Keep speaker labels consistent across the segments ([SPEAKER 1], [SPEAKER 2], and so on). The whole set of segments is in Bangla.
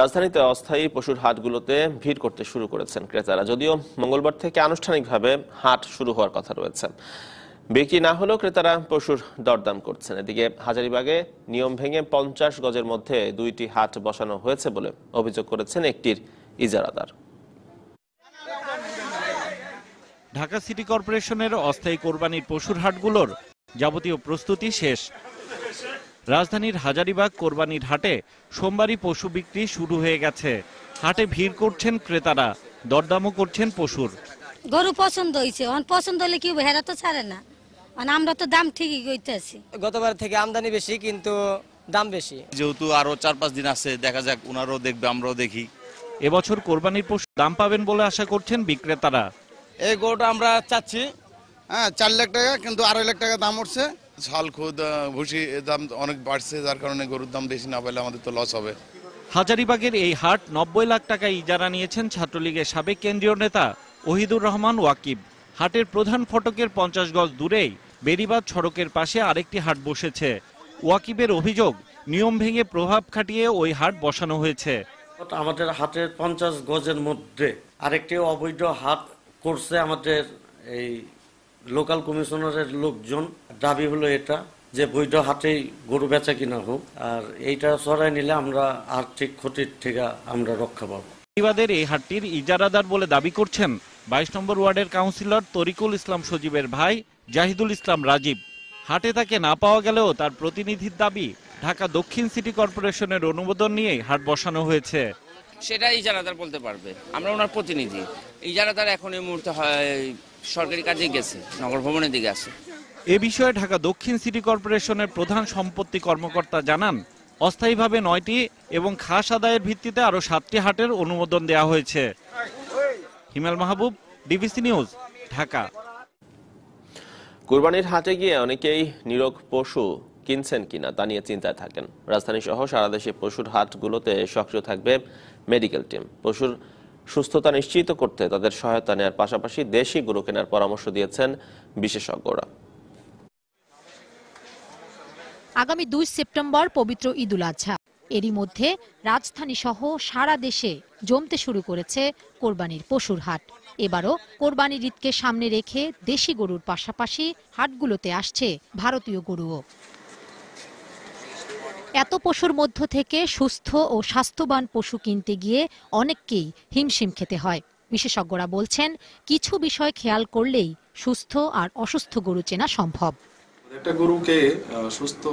[SPEAKER 1] রাজধানীতে অস্থায়ী পশুর হাটগুলোতে ভিড় করতে শুরু করেছেন ক্রেতারা। যদিও মঙ্গলবার থেকে আনুষ্ঠানিকভাবে হাট শুরু হওয়ার কথা রয়েছে। বিক্রি না হলেও ক্রেতারা পশুর দরদাম করছেন। এদিকে হাজারিবাগে নিয়ম ভেঙে পঞ্চাশ গজের মধ্যে দুইটি হাট বসানো হয়েছে বলে অভিযোগ করেছেন একটির ইজারাদার।
[SPEAKER 2] ঢাকা সিটি কর্পোরেশনের অস্থায়ী কোরবানির পশুর হাটগুলোর যাবতীয় প্রস্তুতি শেষ। রাজধানীর হাজারিবাগ কোরবানির হাটে সোমবারই পশু বিক্রি শুরু হয়ে গেছে। হাটে ভিড় করছেন ক্রেতারা দরদামও করছেন পশুর।
[SPEAKER 3] গরু পছন্দ হয়েছে অন পছন্দ হলে কি হেরা তো ছাড়ে না। মানে আমরা তো দাম ঠিকই কইতেছি।
[SPEAKER 4] গতবার থেকে আমদানি বেশি কিন্তু দাম বেশি।
[SPEAKER 5] যেহেতু আরও চার পাঁচ দিন আছে দেখা যাক ওনারাও দেখবে আমরাও দেখি।
[SPEAKER 2] এবছর কোরবানির পশু দাম পাবেন বলে আশা করছেন বিক্রেতারা।
[SPEAKER 6] এই গরুটা আমরা চাচ্ছি। হ্যাঁ চার লাখ টাকা কিন্তু আড়াই লাখ টাকা দাম উঠছে।
[SPEAKER 7] ছাল খুদ ভুসি দাম অনেক বাড়ছে যার কারণে গরুর দাম বেশি না পেলে আমাদের তো লস হবে।
[SPEAKER 2] হাজারিবাগের এই হাট নব্বই লাখ টাকা ইজারা নিয়েছেন ছাত্রলীগের সাবেক কেন্দ্রীয় নেতা ওহিদুর রহমান ওয়াকিব। হাটের প্রধান ফটকের পঞ্চাশ গজ দূরেই বেরিবাদ সড়কের পাশে আরেকটি হাট বসেছে। ওয়াকিবের অভিযোগ নিয়ম ভেঙে প্রভাব খাটিয়ে ওই হাট বসানো হয়েছে।
[SPEAKER 8] আমাদের হাটের পঞ্চাশ গজের মধ্যে আরেকটি অবৈধ হাট করছে আমাদের এই লোকাল কমিশনারের লোকজন। দাবি হলো এটা যে বৈধ হাটেই গরু বেচা কিনা হোক আর এইটা সরাই নিলে আমরা আর্থিক ক্ষতির থেকে আমরা রক্ষা পাবো।
[SPEAKER 2] বেরিবাদের এই হাটটির ইজারাদার বলে দাবি করছেন বাইশ নম্বর ওয়ার্ডের কাউন্সিলর তরিকুল ইসলাম সজীবের ভাই জাহিদুল ইসলাম রাজীব। হাটে তাকে না পাওয়া গেলেও তার প্রতিনিধির দাবি ঢাকা দক্ষিণ সিটি কর্পোরেশনের অনুমোদন নিয়েই হাট বসানো হয়েছে।
[SPEAKER 9] সেটা ইজারাদার বলতে পারবে। আমরা ওনার প্রতিনিধি। ইজারাদার এখন এই মুহূর্তে হয় সরকারি কাজে গেছে নগর ভবনের দিকে আছে।
[SPEAKER 2] এ বিষয়ে ঢাকা দক্ষিণ সিটি কর্পোরেশনের প্রধান সম্পত্তি কর্মকর্তা জানান, অস্থায়ীভাবে নয়টি এবং খাস আদায়ের ভিত্তিতে আরও সাতটি হাটের অনুমোদন দেওয়া হয়েছে। Himel Mahbub, DBC news, Dhaka.
[SPEAKER 1] কুরবানির হাটে গিয়ে অনেকেই নিরোগ পশু কিনছেন কিনা তা নিয়ে চিন্তায় থাকেন। রাজধানী সহ সারা দেশে পশুর হাটগুলোতে সক্রিয় থাকবে মেডিকেল টিম। পশুর সুস্থতা নিশ্চিত করতে তাদের সহায়তা নেওয়ার পাশাপাশি দেশি গরু কেনার পরামর্শ দিয়েছেন বিশেষজ্ঞরা।
[SPEAKER 10] আগামী দুই সেপ্টেম্বর পবিত্র ঈদুল আজহা। এরই মধ্যে রাজধানী সহ সারা দেশে জমতে শুরু করেছে কোরবানির পশুর হাট। এবারও কোরবানির ঈদকে সামনে রেখে দেশি গরুর পাশাপাশি হাটগুলোতে আসছে ভারতীয় গরুও। এত পশুর মধ্য থেকে সুস্থ ও স্বাস্থ্যবান পশু কিনতে গিয়ে অনেককেই হিমশিম খেতে হয়। বিশেষজ্ঞরা বলছেন, কিছু বিষয় খেয়াল করলেই সুস্থ আর অসুস্থ গরু চেনা সম্ভব।
[SPEAKER 11] একটা গরুকে সুস্থ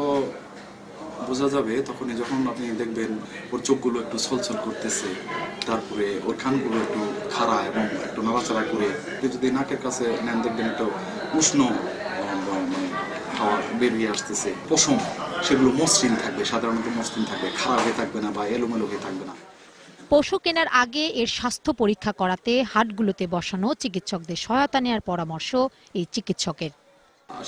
[SPEAKER 11] বোঝা যাবে তখনই যখন আপনি দেখবেন ওর চোখগুলো একটু ছলছল করতেছে, তারপরে ওর কানগুলো একটু খাড়া এবং একটু নাড়াচাড়া করে যদি নাকের কাছে নেন, দেখবেন একটু উষ্ণ মানে হাওয়া বেরিয়ে আসতেছে। পশম, সেগুলো মসৃণ থাকবে, সাধারণত মসৃণ থাকবে খারাপ হয়ে থাকবে না বা এলোমেলো হয়ে থাকবে না।
[SPEAKER 10] পশু কেনার আগে এর স্বাস্থ্য পরীক্ষা করাতে, হাটগুলোতে বসানো চিকিৎসকদের সহায়তা নেওয়ার পরামর্শ এই চিকিৎসকের।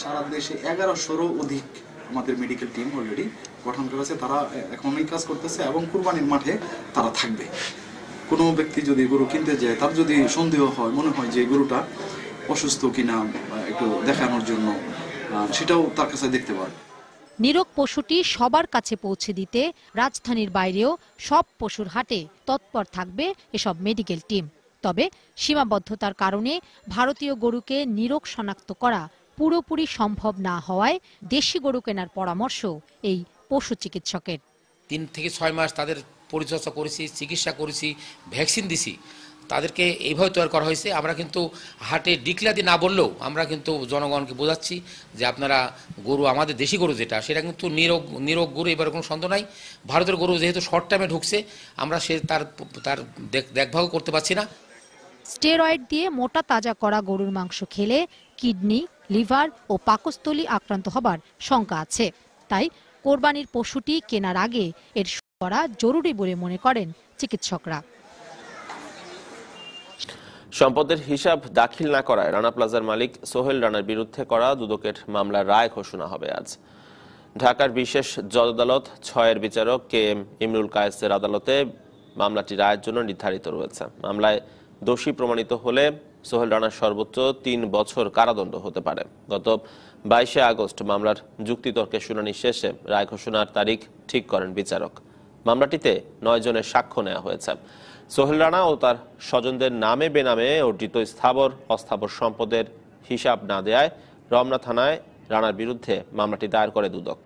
[SPEAKER 11] সারা দেশে এগারোশোরও অধিক আমাদের মেডিকেল টিম অলরেডি গঠন করেছে। তারা এখন কাজ করতেছে এবং কুরবানির মাঠে তারা থাকবে। কোনো ব্যক্তি যদি গরু কিনতে যায়, তার যদি সন্দেহ হয়, মনে হয় যে গরুটা অসুস্থ কিনা একটু দেখানোর জন্য সেটাও তার কাছে দেখতে পারে
[SPEAKER 10] নিরোগ পশুটি সবার কাছে পৌঁছে দিতে রাজধানীর বাইরেও সব পশুর হাটে তৎপর থাকবে এসব মেডিকেল টিম তবে সীমাবদ্ধতার কারণে ভারতীয় গরুকে নিরোগ শনাক্ত করা পুরোপুরি সম্ভব না হওয়ায় দেশি গরু কেনার পরামর্শ এই পশু চিকিৎসকের।
[SPEAKER 12] তিন থেকে ছয় মাস তাদের পরিচর্যা করেছি চিকিৎসা করেছি ভ্যাকসিন দিছি। তাদেরকে এইভাবে তৈরি করা হয়েছে। আমরা কিন্তু হাটে ডিক্লাদি না বললেও আমরা কিন্তু জনগণকে বোঝাচ্ছি যে আপনারা গরু আমাদের দেশি গরু যেটা সেটা কিন্তু নিরোগ নিরোগ গরু এবার কোনো সন্দেহ নাই। ভারতের গরু যেহেতু শর্ট টাইমে ঢুকছে আমরা সে তার তার দেখ- দেখভাল করতে পারছি না।
[SPEAKER 10] স্টেরয়েড দিয়ে মোটা তাজা করা গরুর মাংস খেলে কিডনি, লিভার ও পাকস্থলী আক্রান্ত হবার শঙ্কা আছে। তাই কোরবানির পশুটি কেনার আগে এর করা জরুরি বলে মনে করেন চিকিৎসকরা।
[SPEAKER 1] সম্পদের হিসাব দাখিল না করায় রানা প্লাজার মালিক সোহেল রানার বিরুদ্ধে করা দুদকের মামলার রায় ঘোষণা হবে আজ। ঢাকার বিশেষ জজ আদালত ছয়ের বিচারক কে এম ইমরুল কায়েসের আদালতে মামলাটি রায়ের জন্য নির্ধারিত রয়েছে। মামলায় দোষী প্রমাণিত হলে সোহেল রানার সর্বোচ্চ তিন বছর কারাদণ্ড হতে পারে। গত বাইশে আগস্ট মামলার যুক্তিতর্কের শুনানি শেষে রায় ঘোষণার তারিখ ঠিক করেন বিচারক। মামলাটিতে নয় জনের সাক্ষ্য নেওয়া হয়েছে। সোহেল রানা ও তার স্বজনদের নামে বেনামে অর্জিত স্থাবর অস্থাবর সম্পদের হিসাব না দেয়ায় রমনা থানায় রানার বিরুদ্ধে মামলাটি দায়ের করে দুদক।